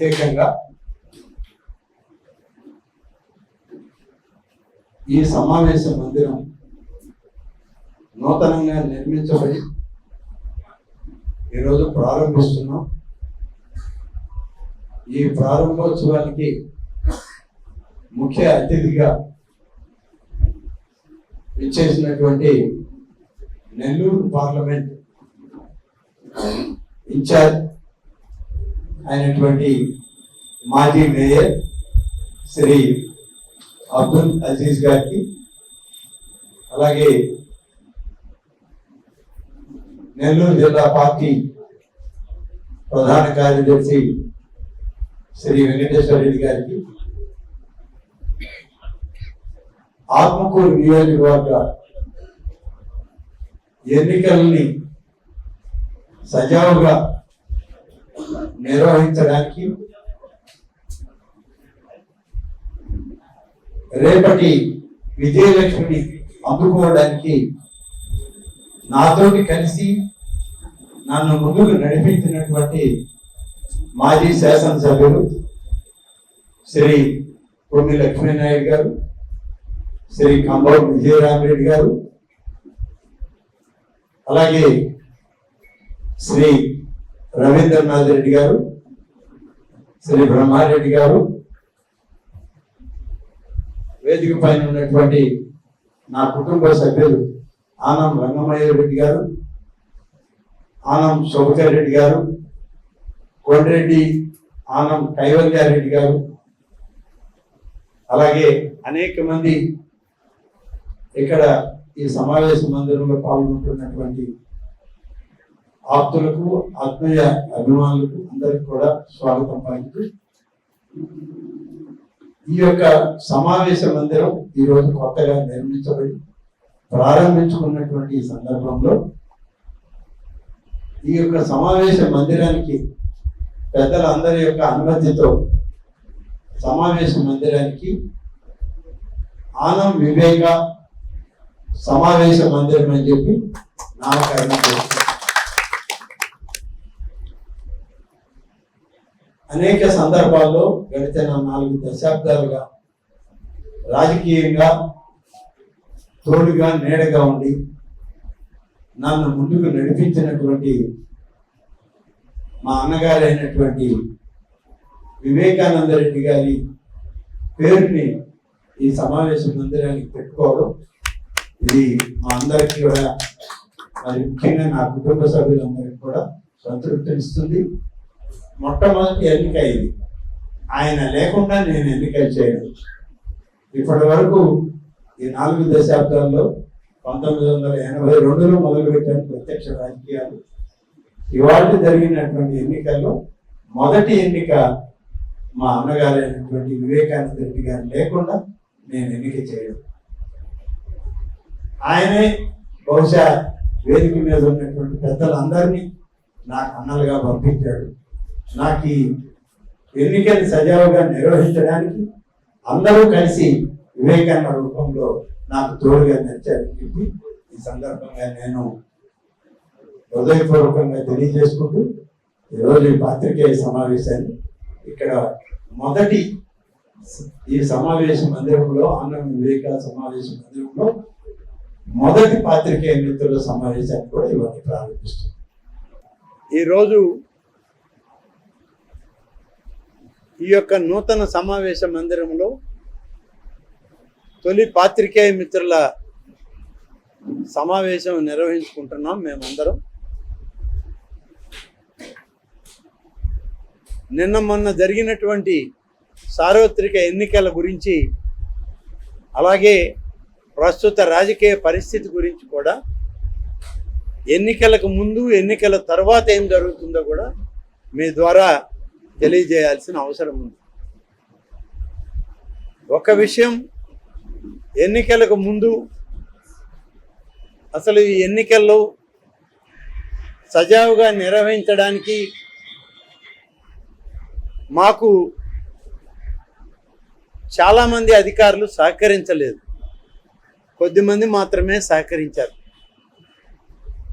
ప్రత్యేకంగా ఈ సమావేశ మందిరం నూతనంగా నిర్మించబడి ఈరోజు ప్రారంభిస్తున్నాం. ఈ ప్రారంభోత్సవానికి ముఖ్య అతిథిగా ఇచ్చేసినటువంటి నెల్లూరు పార్లమెంట్ ఇన్ఛార్జ్ అయినటువంటి మాజీ మేయర్ శ్రీ అబ్దుల్ అజీజ్ గారికి అలాగే నెల్లూరు జిల్లా పార్టీ ప్రధాన కార్యదర్శి శ్రీ వెంకటేశ్వర రెడ్డి గారికి ఆత్మకూరు నియోజకవర్గ ఎన్నికల్ని సజావుగా నిర్వహించడానికి రేపటి విజయలక్ష్మిని అందుకోవడానికి నాతోటి కలిసి నన్ను ముందుకు నడిపించినటువంటి మాజీ శాసనసభ్యులు శ్రీ కొమ్మి లక్ష్మీనాయుడు గారు శ్రీ కంబం విజయరామరెడ్డి గారు అలాగే శ్రీ రవీంద్రనాథ్ రెడ్డి గారు శ్రీ బ్రహ్మారెడ్డి గారు వేదిక పైన ఉన్నటువంటి నా కుటుంబ సభ్యులు ఆనం రంగమయ్య రెడ్డి గారు ఆనం శోభకర్ రెడ్డి గారు కొండ్రెడ్డి ఆనం కైవల్యారెడ్డి గారు అలాగే అనేక మంది ఇక్కడ ఈ సమావేశ మందిరంలో పాల్గొంటున్నటువంటి ఆప్తులకు ఆత్మీయ అభిమానులకు అందరికి కూడా స్వాగతం పలుకుతూ ఈ యొక్క సమావేశ మందిరం ఈరోజు కొత్తగా నిర్మించబడి ప్రారంభించుకున్నటువంటి ఈ సందర్భంలో ఈ యొక్క సమావేశ మందిరానికి పెద్దలందరి యొక్క అనుమతితో సమావేశ మందిరానికి ఆనం వివేక సమావేశ మందిరం అని చెప్పి నామకరణం చేస్తారు అనేక సందర్భాల్లో గడిచిన నాలుగు దశాబ్దాలుగా రాజకీయంగా తోడుగా నీడగా ఉండి నన్ను ముందుకు నడిపించినటువంటి మా అన్నగారైనటువంటి వివేకానంద రెడ్డి గారి పేరుని ఈ సమావేశ మందిరానికి పెట్టుకోవడం ఇది మా అందరికీ కూడా మరి ముఖ్యంగా నా కుటుంబ సభ్యులందరికీ కూడా సంతృప్తినిస్తుంది. మొట్టమొదటి ఎన్నిక ఇది. ఆయన లేకుండా నేను ఎన్నికలు చేయను. ఇప్పటి వరకు ఈ నాలుగు దశాబ్దాల్లో పంతొమ్మిది వందల ఎనభై రెండులో మొదలుపెట్టాను ప్రత్యక్ష రాజకీయాలు. ఇవాళ జరిగినటువంటి ఎన్నికల్లో మొదటి ఎన్నిక మా అన్నగారైనటువంటి వివేకానంద రెడ్డి గారు లేకుండా నేను ఎన్నిక చేయడం ఆయనే బహుశా వేదిక మీద ఉన్నటువంటి పెద్దలందరినీ నాకు అన్నలుగా పంపించాడు. నాకు ఈ ఎన్నికలు సజావుగా నిర్వహించడానికి అందరూ కలిసి వివేకానంద రూపంలో నాకు తోడుగా నచ్చారని చెప్పి ఈ సందర్భంగా నేను హృదయపూర్వకంగా తెలియజేసుకుంటూ ఈరోజు ఈ పాత్రికేయ సమావేశాన్ని ఇక్కడ మొదటి ఈ సమావేశ మందిరంలో అన్నం వివేక సమావేశ మందిరంలో మొదటి పాత్రికేయ మిత్రుల సమావేశాన్ని కూడా ఇవన్నీ ప్రారంభిస్తుంది ఈరోజు ఈ యొక్క నూతన సమావేశ మందిరంలో తొలి పాత్రికేయ మిత్రుల సమావేశం నిర్వహించుకుంటున్నాం మేమందరం. నిన్న మొన్న జరిగినటువంటి సార్వత్రిక ఎన్నికల గురించి అలాగే ప్రస్తుత రాజకీయ పరిస్థితి గురించి కూడా ఎన్నికలకు ముందు ఎన్నికల తర్వాత ఏం జరుగుతుందో కూడా మీ ద్వారా తెలియజేయాల్సిన అవసరం ఉంది. ఒక విషయం ఎన్నికలకు ముందు అసలు ఈ ఎన్నికల్లో సజావుగా నిర్వహించడానికి మాకు చాలామంది అధికారులు సహకరించలేదు. కొద్దిమంది మాత్రమే సహకరించారు.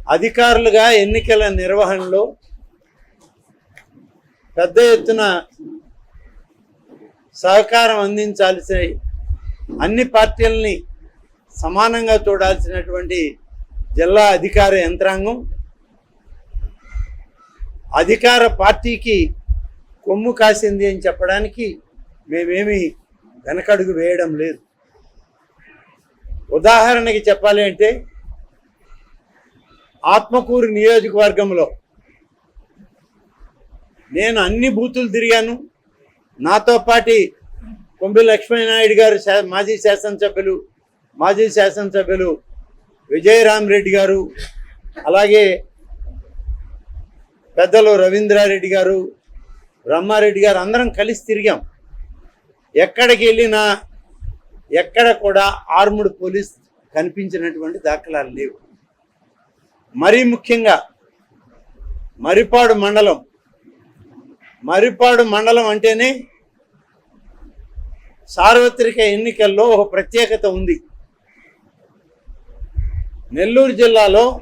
అధికారులుగా ఎన్నికల నిర్వహణలో పెద్ద ఎత్తున సహకారం అందించాల్సిన అన్ని పార్టీలని సమానంగా చూడాల్సినటువంటి జిల్లా అధికార యంత్రాంగం అధికార పార్టీకి కొమ్ము కాసింది అని చెప్పడానికి మేమేమి వెనకడుగు వేయడం లేదు. ఉదాహరణకి చెప్పాలి అంటే ఆత్మకూరు నియోజకవర్గంలో నేను అన్ని బూతులు తిరిగాను. నాతో పాటి కొంబి లక్ష్మీనాయుడు గారు మాజీ శాసనసభ్యులు మాజీ శాసనసభ్యులు విజయరామ్ రెడ్డి గారు అలాగే పెద్దలు రవీంద్రారెడ్డి గారు బ్రహ్మారెడ్డి గారు అందరం కలిసి తిరిగాం. ఎక్కడికి వెళ్ళినా ఎక్కడ కూడా ఆర్ముడ్ పోలీస్ కనిపించినటువంటి దాఖలాలు లేవు. మరీ ముఖ్యంగా మరిపాడు మండలం మరిపాడు మండలం అంటేనే సార్వత్రిక ఎన్నికల్లో ఒక ప్రత్యేకత ఉంది. నెల్లూరు జిల్లాలో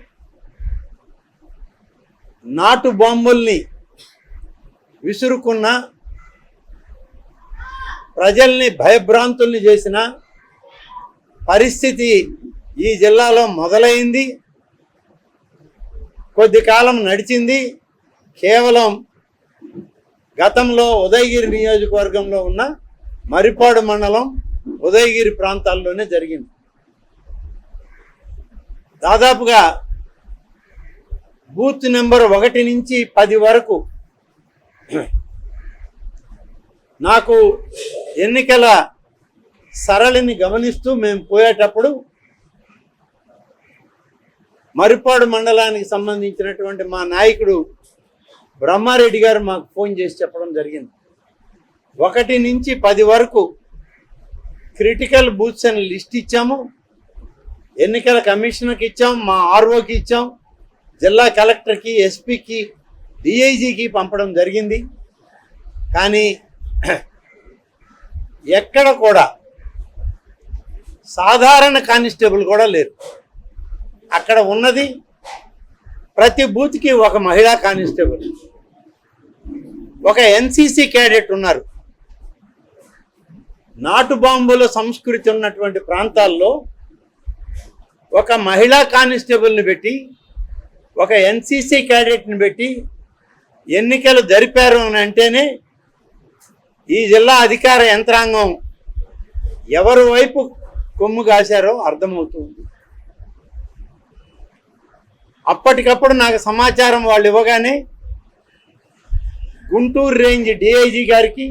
నాటు బాంబుల్ని విసురుకున్న ప్రజల్ని భయభ్రాంతుల్ని చేసిన పరిస్థితి ఈ జిల్లాలో మొదలైంది. కొద్ది కాలం నడిచింది. కేవలం గతంలో ఉదయగిరి నియోజకవర్గంలో ఉన్న మరిపాడు మండలం ఉదయగిరి ప్రాంతాల్లోనే జరిగింది. దాదాపుగా బూత్ నెంబర్ ఒకటి నుంచి పది వరకు నాకు ఎన్నికల సరళిని గమనిస్తూ మేము పోయేటప్పుడు మరిపాడు మండలానికి సంబంధించినటువంటి మా నాయకుడు బ్రహ్మారెడ్డి గారు మాకు ఫోన్ చేసి చెప్పడం జరిగింది. ఒకటి నుంచి పది వరకు క్రిటికల్ బూత్స్ అని లిస్ట్ ఇచ్చాము. ఎన్నికల కమిషనర్కి ఇచ్చాం మా ఆర్ఓకి ఇచ్చాం జిల్లా కలెక్టర్కి ఎస్పీకి డిఐజీకి పంపడం జరిగింది. కానీ ఎక్కడ కూడా సాధారణ కానిస్టేబుల్ కూడా లేరు. అక్కడ ఉన్నది ప్రతి బూత్కి ఒక మహిళా కానిస్టేబుల్. ఒక ఎన్సిసి క్యాడెట్ ఉన్నారు. నాటు బాంబుల సంస్కృతి ఉన్నటువంటి ప్రాంతాల్లో ఒక మహిళా కానిస్టేబుల్ని పెట్టి ఒక ఎన్సిసి క్యాడెట్ని పెట్టి ఎన్నికలు జరిపారు అని అంటేనే ఈ జిల్లా అధికార యంత్రాంగం ఎవరి వైపు కొమ్ము కాశారో అర్థమవుతుంది. అప్పటికప్పుడు నాకు సమాచారం వాళ్ళు ఇవ్వగానే గుంటూరు రేంజ్ డిఐజీ గారికి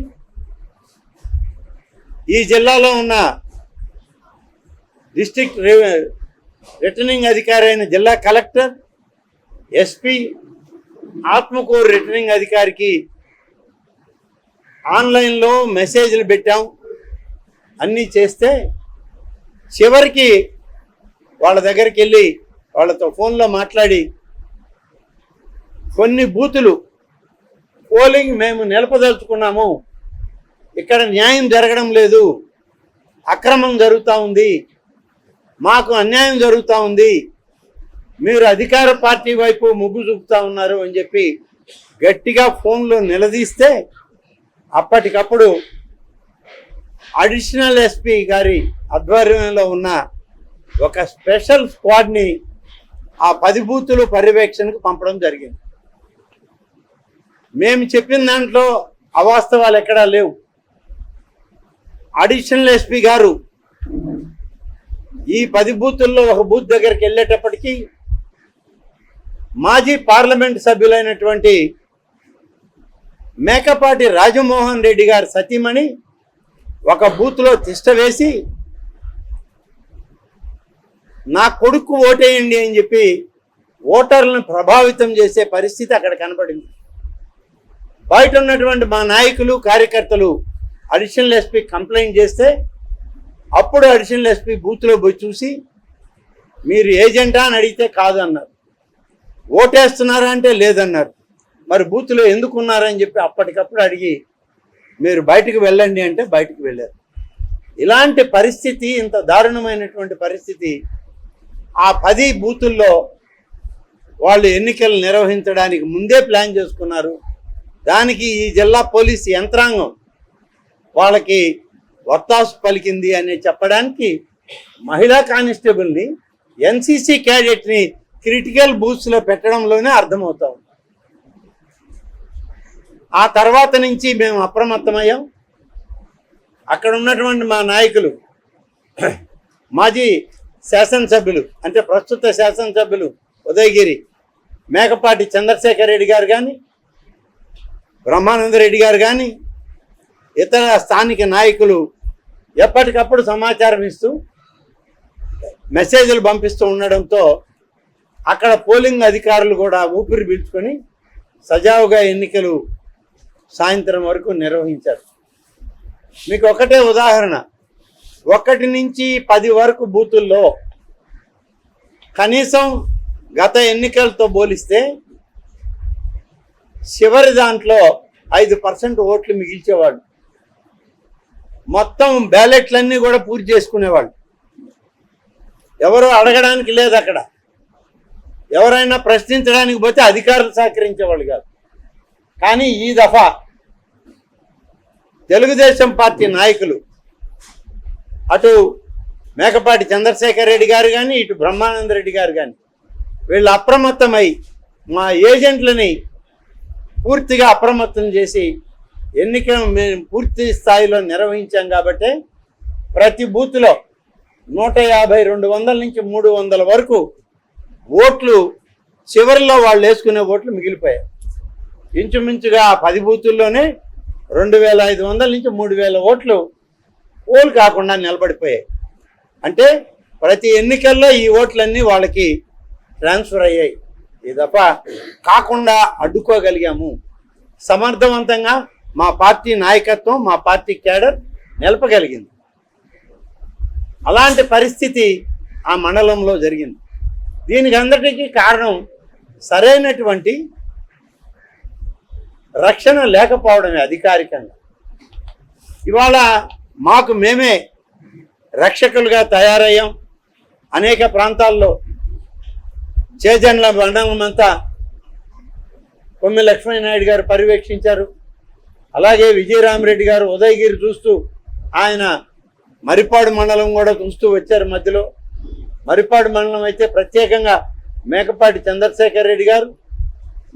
ఈ జిల్లాలో ఉన్న డిస్టిక్ రి- రిటర్నింగ్ అధికారి అయిన జిల్లా కలెక్టర్ ఎస్పీ ఆత్మకూరు రిటర్నింగ్ అధికారికి ఆన్లైన్లో మెసేజ్లు పెట్టాం. అన్నీ చేస్తే చివరికి వాళ్ళ దగ్గరికి వెళ్ళి వాళ్ళతో ఫోన్లో మాట్లాడి కొన్ని బూతులు పోలింగ్ మేము నిలపదలుచుకున్నాము ఇక్కడ న్యాయం జరగడం లేదు. అక్రమం జరుగుతూ ఉంది. మాకు అన్యాయం జరుగుతూ ఉంది. మీరు అధికార పార్టీ వైపు ముగ్గు చూపుతా ఉన్నారు అని చెప్పి గట్టిగా ఫోన్లో నిలదీస్తే అప్పటికప్పుడు అడిషనల్ ఎస్పీ గారి ఆధ్వర్యంలో ఉన్న ఒక స్పెషల్ స్క్వాడ్ని ఆ పది బూతులు పర్యవేక్షణకు పంపడం జరిగింది. మేము చెప్పిన దాంట్లో అవాస్తవాలు ఎక్కడా లేవు. అడిషనల్ ఎస్పీ గారు ఈ పది బూతుల్లో ఒక బూత్ దగ్గరికి వెళ్ళేటప్పటికీ మాజీ పార్లమెంట్ సభ్యులైనటువంటి మేకపాటి రాజమోహన్ రెడ్డి గారు సతీమణి ఒక బూత్లో తిష్ట వేసి నా కొడుకు ఓటేయండి అని చెప్పి ఓటర్లను ప్రభావితం చేసే పరిస్థితి అక్కడ కనపడింది. బయట ఉన్నటువంటి మా నాయకులు కార్యకర్తలు అడిషనల్ ఎస్పీ కంప్లైంట్ చేస్తే అప్పుడు అడిషనల్ ఎస్పీ బూత్లో పోయి చూసి మీరు ఏజెంటా అని అడిగితే కాదు అన్నారు. ఓటేస్తున్నారా? అంటే లేదన్నారు. మరి బూత్లో ఎందుకు ఉన్నారని చెప్పి అప్పటికప్పుడు అడిగి మీరు బయటకు వెళ్ళండి అంటే బయటకు వెళ్ళారు. ఇలాంటి పరిస్థితి ఇంత దారుణమైనటువంటి పరిస్థితి ఆ పది బూతుల్లో వాళ్ళు ఎన్నికలు నిర్వహించడానికి ముందే ప్లాన్ చేసుకున్నారు. దానికి ఈ జిల్లా పోలీసు యంత్రాంగం వాళ్ళకి వత్తాసు పలికింది అని చెప్పడానికి మహిళా కానిస్టేబుల్ని ఎన్సీసీ క్యాడెట్ని క్రిటికల్ బూత్స్లో పెట్టడంలోనే అర్థమవుతా ఉంది. ఆ తర్వాత నుంచి మేము అప్రమత్తమయ్యాం. అక్కడ ఉన్నటువంటి మా నాయకులు మాజీ శాసనసభ్యులు అంటే ప్రస్తుత శాసనసభ్యులు ఉదయగిరి మేకపాటి చంద్రశేఖర్ రెడ్డి గారు కానీ బ్రహ్మానంద రెడ్డి గారు కానీ ఇతర స్థానిక నాయకులు ఎప్పటికప్పుడు సమాచారం ఇస్తూ మెసేజ్లు పంపిస్తూ ఉండడంతో అక్కడ పోలింగ్ అధికారులు కూడా ఊపిరి పీల్చుకొని సజావుగా ఎన్నికలు సాయంత్రం వరకు నిర్వహించారు. మీకు ఒకటే ఉదాహరణ. ఒకటి నుంచి పది వరకు బూతుల్లో కనీసం గత ఎన్నికలతో పోలిస్తే చివరి దాంట్లో ఐదు పర్సెంట్ ఓట్లు మిగిల్చేవాళ్ళు. మొత్తం బ్యాలెట్లన్నీ కూడా పూర్తి చేసుకునేవాళ్ళు. ఎవరు అడగడానికి లేదు అక్కడ. ఎవరైనా ప్రశ్నించడానికి పోతే అధికారులు సహకరించేవాళ్ళు కాదు. కానీ ఈ దఫా తెలుగుదేశం పార్టీ నాయకులు అటు మేకపాటి చంద్రశేఖర్ రెడ్డి గారు కానీ ఇటు బ్రహ్మానంద రెడ్డి గారు కానీ వీళ్ళు అప్రమత్తమై మా ఏజెంట్లని పూర్తిగా అప్రమత్తం చేసి ఎన్నిక మేము పూర్తి స్థాయిలో నిర్వహించాం కాబట్టి ప్రతి బూత్లో నూట యాభై రెండు వందల నుంచి మూడు వందల వరకు ఓట్లు చివరిలో వాళ్ళు వేసుకునే ఓట్లు మిగిలిపోయాయి. ఇంచుమించుగా పది బూతుల్లోనే రెండు వేల ఐదు వందల నుంచి మూడు వేల ఓట్లు పోల్ కాకుండా నిలబడిపోయాయి. అంటే ప్రతి ఎన్నికల్లో ఈ ఓట్లన్నీ వాళ్ళకి ట్రాన్స్ఫర్ అయ్యాయి. ఈ తప్ప కాకుండా అడ్డుకోగలిగాము. సమర్థవంతంగా మా పార్టీ నాయకత్వం మా పార్టీ క్యాడర్ నిలపగలిగింది. అలాంటి పరిస్థితి ఆ మండలంలో జరిగింది. దీనికి అందరికీ కారణం సరైనటువంటి రక్షణ లేకపోవడమే అధికారికంగా. ఇవాళ మాకు మేమే రక్షకులుగా తయారయ్యాం. అనేక ప్రాంతాల్లో చేజన్ల మండలం అంతా కొమ్మి లక్ష్మీనాయుడు గారు పర్యవేక్షించారు. అలాగే విజయరామరెడ్డి గారు ఉదయగిరి చూస్తూ ఆయన మరిపాడు మండలం కూడా చూస్తూ వచ్చారు మధ్యలో. మరిపాడు మండలం అయితే ప్రత్యేకంగా మేకపాటి చంద్రశేఖర్ రెడ్డి గారు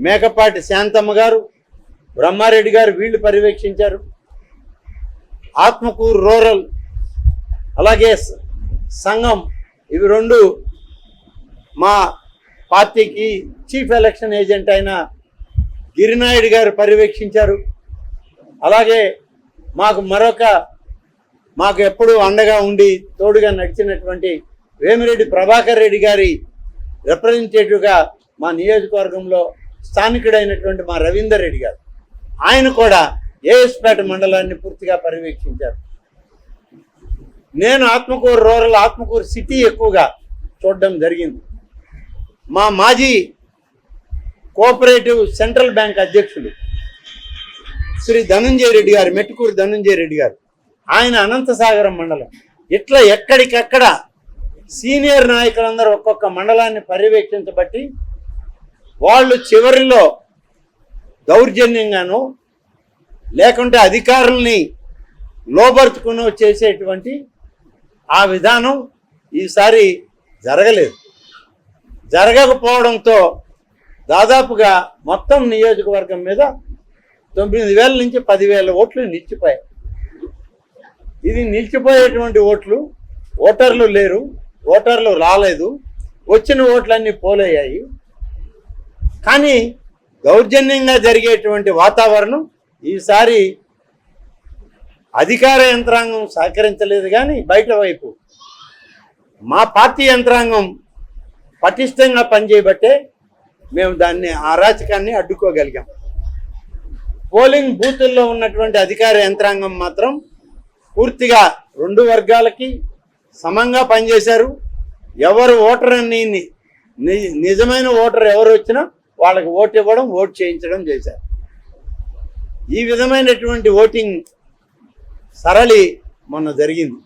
మేకపాటి శాంతమ్మ గారు బ్రహ్మారెడ్డి గారు వీళ్ళు పర్యవేక్షించారు. ఆత్మకూరు రూరల్ అలాగే సంఘం ఇవి రెండు మా పార్టీకి చీఫ్ ఎలక్షన్ ఏజెంట్ అయిన గిరినాయుడు గారు పర్యవేక్షించారు. అలాగే మాకు మరొక మాకు ఎప్పుడూ అండగా ఉండి తోడుగా నడిచినటువంటి వేమిరెడ్డి ప్రభాకర్ రెడ్డి గారి రిప్రజెంటేటివ్గా మా నియోజకవర్గంలో స్థానికుడైనటువంటి మా రవీందర్ రెడ్డి గారు. ఆయన కూడా ఏఎస్పేట మండలాన్ని పూర్తిగా పర్యవేక్షించారు. నేను ఆత్మకూరు రూరల్ ఆత్మకూరు సిటీ ఎక్కువగా చూడడం జరిగింది. మా మాజీ కోఆపరేటివ్ సెంట్రల్ బ్యాంక్ అధ్యక్షులు శ్రీ ధనంజయ రెడ్డి గారు మెట్టుకూరు ధనంజయ రెడ్డి గారు ఆయన అనంతసాగరం మండలం. ఇట్లా ఎక్కడికక్కడ సీనియర్ నాయకులందరూ ఒక్కొక్క మండలాన్ని పర్యవేక్షించబట్టి వాళ్ళు చివరిలో దౌర్జన్యంగాను లేకుంటే అధికారుల్ని లోబరుచుకుని చేసేటువంటి ఆ విధానం ఈసారి జరగలేదు. జరగకపోవడంతో దాదాపుగా మొత్తం నియోజకవర్గం మీద తొమ్మిది వేల నుంచి పదివేల ఓట్లు నిలిచిపోయాయి. ఇది నిలిచిపోయేటువంటి ఓట్లు ఓటర్లు లేరు ఓటర్లు రాలేదు వచ్చిన ఓట్లన్నీ పోలయ్యాయి. కానీ దౌర్జన్యంగా జరిగేటువంటి వాతావరణం ఈసారి అధికార యంత్రాంగం సహకరించలేదు కానీ బయట వైపు మా పార్టీ యంత్రాంగం పటిష్టంగా పనిచేయబట్టే మేము దాన్ని అరాచకాన్ని అడ్డుకోగలిగాం. పోలింగ్ బూతుల్లో ఉన్నటువంటి అధికార యంత్రాంగం మాత్రం పూర్తిగా రెండు వర్గాలకి సమంగా పనిచేశారు. ఎవరు ఓటర్ అని నిజమైన ఓటర్ ఎవరు వచ్చినా వాళ్ళకి ఓటు ఇవ్వడం ఓటు చేయించడం చేశారు. ఈ విధమైనటువంటి ఓటింగ్ సరళి మొన్న జరిగింది.